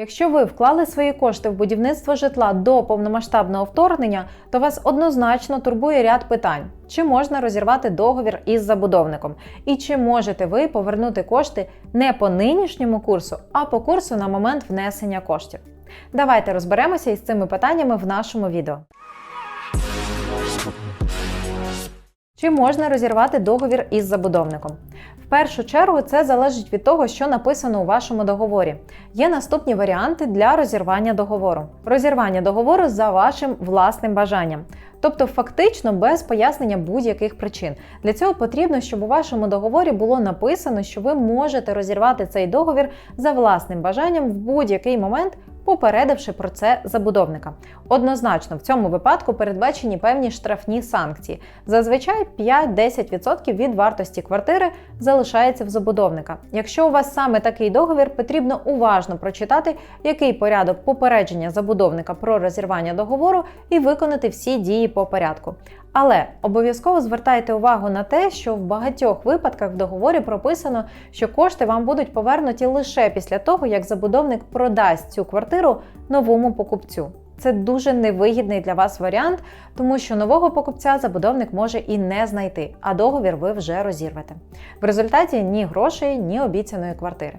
Якщо ви вклали свої кошти в будівництво житла до повномасштабного вторгнення, то вас однозначно турбує ряд питань: чи можна розірвати договір із забудовником, і чи можете ви повернути кошти не по нинішньому курсу, а по курсу на момент внесення коштів. Давайте розберемося із цими питаннями в нашому відео. Чи можна розірвати договір із забудовником? В першу чергу це залежить від того, що написано у вашому договорі. Є наступні варіанти для розірвання договору: розірвання договору за вашим власним бажанням. Тобто, фактично без пояснення будь-яких причин. Для цього потрібно, щоб у вашому договорі було написано, що ви можете розірвати цей договір за власним бажанням в будь-який момент, попередивши про це забудовника. Однозначно, в цьому випадку передбачені певні штрафні санкції. Зазвичай 5-10% від вартості квартири залишається в забудовника. Якщо у вас саме такий договір, потрібно уважно прочитати, який порядок попередження забудовника про розірвання договору і виконати всі дії по порядку. Але обов'язково звертайте увагу на те, що в багатьох випадках в договорі прописано, що кошти вам будуть повернуті лише після того, як забудовник продасть цю квартиру новому покупцю. Це дуже невигідний для вас варіант, тому що нового покупця забудовник може і не знайти, а договір ви вже розірвете. В результаті ні грошей, ні обіцяної квартири.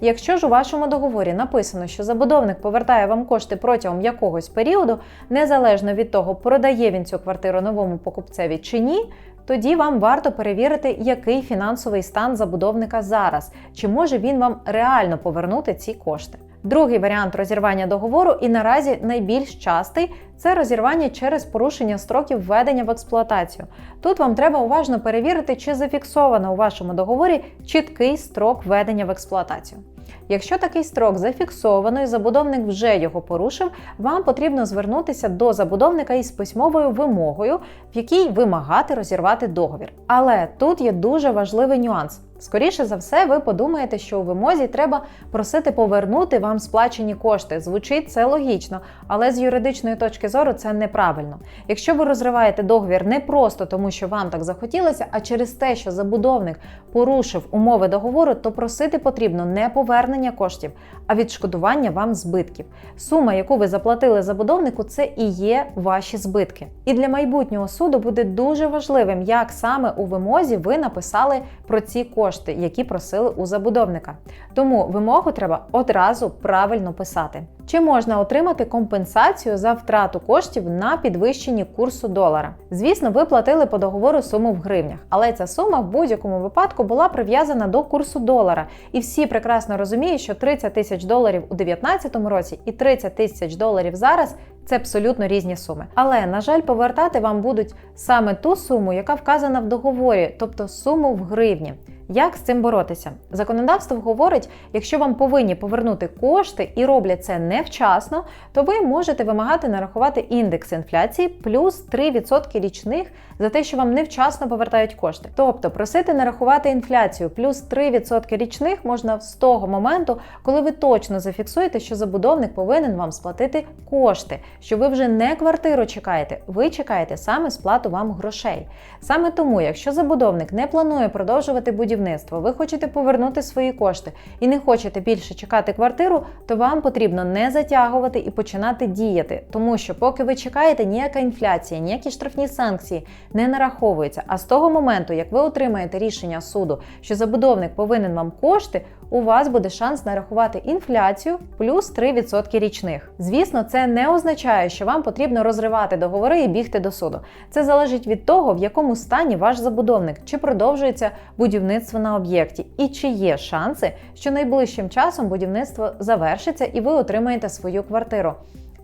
Якщо ж у вашому договорі написано, що забудовник повертає вам кошти протягом якогось періоду, незалежно від того, продає він цю квартиру новому покупцеві чи ні, тоді вам варто перевірити, який фінансовий стан забудовника зараз, чи може він вам реально повернути ці кошти. Другий варіант розірвання договору і наразі найбільш частий це розірвання через порушення строків введення в експлуатацію. Тут вам треба уважно перевірити, чи зафіксовано у вашому договорі чіткий строк введення в експлуатацію. Якщо такий строк зафіксовано і забудовник вже його порушив, вам потрібно звернутися до забудовника із письмовою вимогою, в якій вимагати розірвати договір. Але тут є дуже важливий нюанс. Скоріше за все, ви подумаєте, що у вимозі треба просити повернути вам сплачені кошти. Звучить це логічно, але з юридичної точки зору це неправильно. Якщо ви розриваєте договір не просто тому, що вам так захотілося, а через те, що забудовник порушив умови договору, то просити потрібно не повернення коштів, а відшкодування вам збитків. Сума, яку ви заплатили забудовнику, це і є ваші збитки. І для майбутнього суду буде дуже важливим, як саме у вимозі ви написали про ці кошти кошти, які просили у забудовника. Тому вимогу треба одразу правильно писати. Чи можна отримати компенсацію за втрату коштів на підвищенні курсу долара? Звісно, ви платили по договору суму в гривнях, але ця сума в будь-якому випадку була прив'язана до курсу долара. І всі прекрасно розуміють, що 30 тисяч доларів у 2019 році і 30 тисяч доларів зараз це абсолютно різні суми. Але, на жаль, повертати вам будуть саме ту суму, яка вказана в договорі, тобто суму в гривні. Як з цим боротися? Законодавство говорить, якщо вам повинні повернути кошти і роблять це невчасно, то ви можете вимагати нарахувати індекс інфляції плюс 3% річних за те, що вам невчасно повертають кошти. Тобто просити нарахувати інфляцію плюс 3% річних можна з того моменту, коли ви точно зафіксуєте, що забудовник повинен вам сплатити кошти, що ви вже не квартиру чекаєте, ви чекаєте саме сплату вам грошей. Саме тому, якщо забудовник не планує продовжувати будівництво, ви хочете повернути свої кошти і не хочете більше чекати квартиру, то вам потрібно не затягувати і починати діяти, тому що поки ви чекаєте, ніяка інфляція, ніякі штрафні санкції не нараховуються. А з того моменту, як ви отримаєте рішення суду, що забудовник повинен вам кошти, у вас буде шанс нарахувати інфляцію плюс 3% річних. Звісно, це не означає, що вам потрібно розривати договори і бігти до суду. Це залежить від того, в якому стані ваш забудовник, чи продовжується будівництво на об'єкті, і чи є шанси, що найближчим часом будівництво завершиться і ви отримаєте свою квартиру.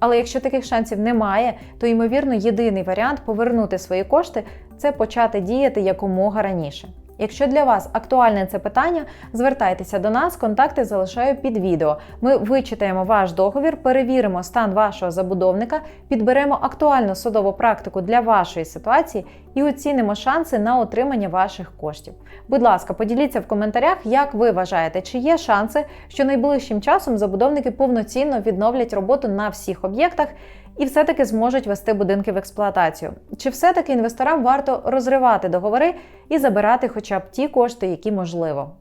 Але якщо таких шансів немає, то ймовірно єдиний варіант повернути свої кошти це почати діяти якомога раніше. Якщо для вас актуальне це питання, звертайтеся до нас, контакти залишаю під відео. Ми вичитаємо ваш договір, перевіримо стан вашого забудовника, підберемо актуальну судову практику для вашої ситуації і оцінимо шанси на отримання ваших коштів. Будь ласка, поділіться в коментарях, як ви вважаєте, чи є шанси, що найближчим часом забудовники повноцінно відновлять роботу на всіх об'єктах і все-таки зможуть вести будинки в експлуатацію. Чи все-таки інвесторам варто розривати договори і забирати хоча б ті кошти, які можливо?